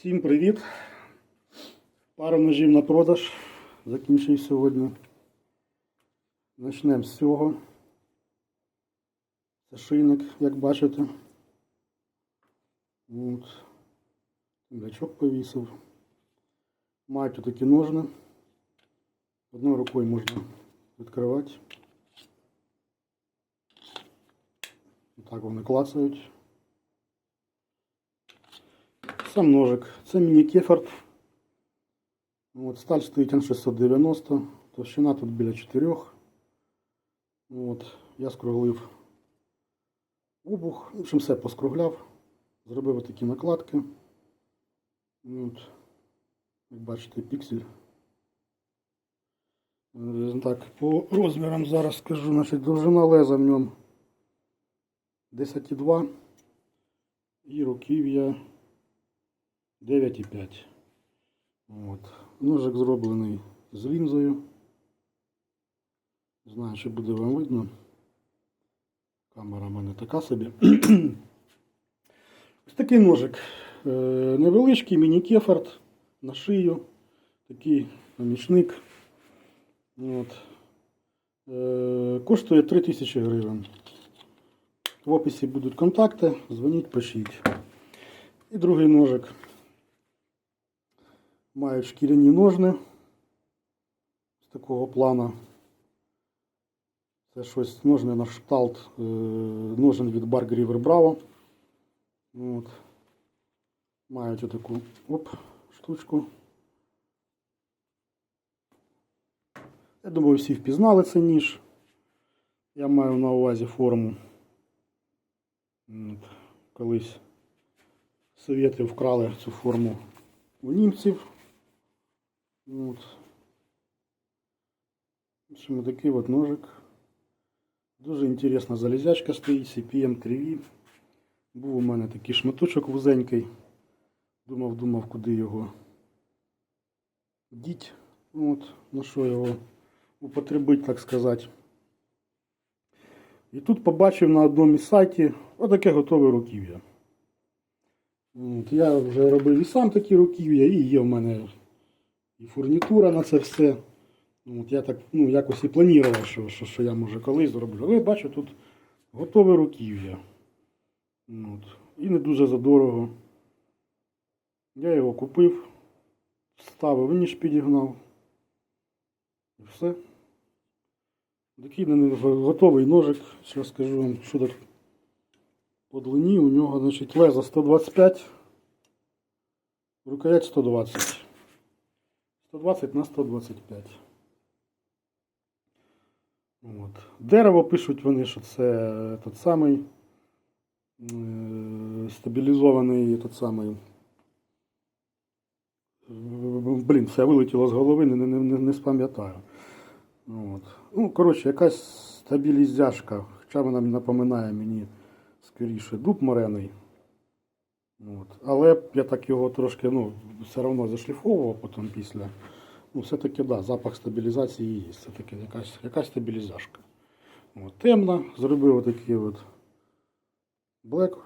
Всім привіт! Пара ножів на продаж. Закінчив сьогодні. Почнемо з цього. Це шийник, як бачите. От. Гачок повісив. Мають отакі ножни. Одною рукою можна відкривати. Так вони клацають. Сам ножик. Це міні-кефарт. От, сталь стоїть Н690, товщина тут біля 4. От, я скруглив обух, в общем, все поскругляв, зробив такі накладки. От, як бачите, піксель. Е, Так, по розмірам зараз скажу, значить, довжина леза в ньому 10,2 і руків'я 9,5. От. Ножик зроблений з лінзою. Не знаю, чи буде вам видно. Камера в мене така собі. Ось такий ножик. Е, Невеличкий міні-кефарт на шию. Такий помічник. От. Е, Коштує 3000 гривень. В описі будуть контакти, дзвоніть, пишіть. І другий ножик. Мають шкіряні ножни з такого плану. Це щось ножне на шталт е, ножен від Barg River. От. Мають отаку оп, штучку. Я думаю, всі впізнали цей ніж. Я маю на увазі форму. От. Колись совєти вкрали цю форму у німців. От. В общем, такий от ножик. Дуже інтересна залізячка стоїть, CPM 3V. Був у мене такий шматочок вузенький. Думав, думав, куди його діть. От, на що його употребити, так сказати. І тут побачив на одному із сайтів отаке готове руків'я. От, я вже робив і сам такі руків'я, і є в мене і фурнітура на це все. Ну, От я так ну, якось і планував, що, що, що я може колись зроблю. Але бачу, тут готове руків'я. От. І не дуже задорого. Я його купив, ставив, ніж підігнав. І все. Такий готовий ножик. Зараз скажу вам, що так по длині у нього значить, лезо 125, рукоять 120. 120 на 125. От. Дерево пишуть вони, що це тот самий е, стабілізований тот самий. е, Блін, все вилетіло з голови, не, не, не, не спам'ятаю. От. Ну, коротше, якась стабілізяшка, хоча вона напоминає мені скоріше дуб морений. От. Але я так його трошки ну, все одно зашліфовував потім після. Ну, все-таки да, запах стабілізації є. Це таки якась, якась стабілізашка. От. Темна, зробив отакий от Black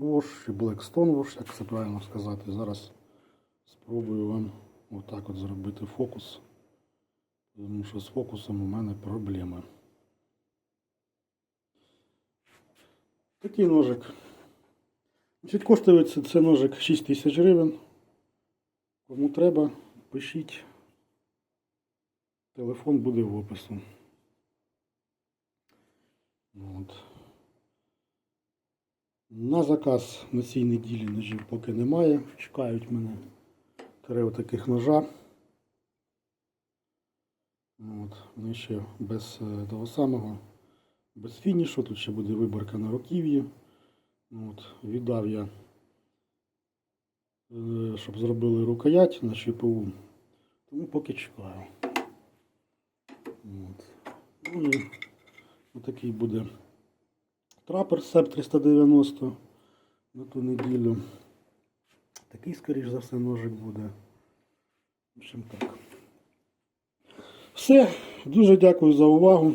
Wash чи Black Stone Wash, як це правильно сказати. Зараз спробую вам отак от зробити фокус. Тому що з фокусом у мене проблеми. Такий ножик. Значить, коштує це, ножик 6 тисяч гривень. Кому треба, пишіть. Телефон буде в опису. От. На заказ на цій неділі ножів поки немає. Чекають мене три таких ножа. От. Вони ще без е, того самого, без фінішу. Тут ще буде виборка на руків'ї. От. Віддав я, е, щоб зробили рукоять на ЧПУ. Тому поки чекаю. От. Ну і отакий буде трапер СЕП 390 на ту неділю. Такий, скоріш за все, ножик буде. В общем так. Все. Дуже дякую за увагу.